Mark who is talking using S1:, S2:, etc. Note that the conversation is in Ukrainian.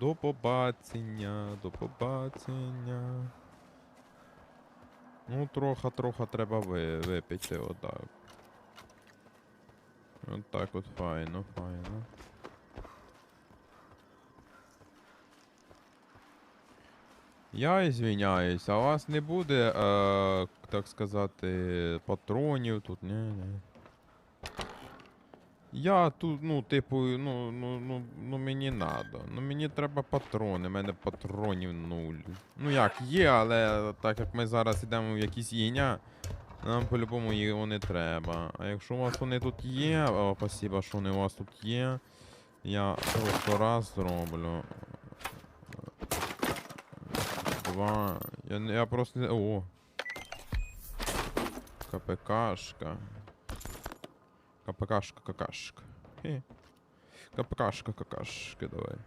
S1: До побачення, до побачення. Ну, трохи, трохи треба ви, випити отак. От так от файно, файно. Я извиняюсь, а у вас не буде, е, так сказати, патронів тут? Ні, ні. Я тут, ну, типу, ну, ну, ну, ну мені надо. Ну мені треба патрони, у мене патронів нуль. Ну як, є, але так як ми зараз йдемо в якісь їня, нам по-любому його не треба. А якщо у вас вони тут є, о, спасибо, що вони у вас тут є. Я просто раз зроблю. Два. Я, я просто. О. КПКшка. КПКшка, какашка. Хе. КПКшка, какашка, давай.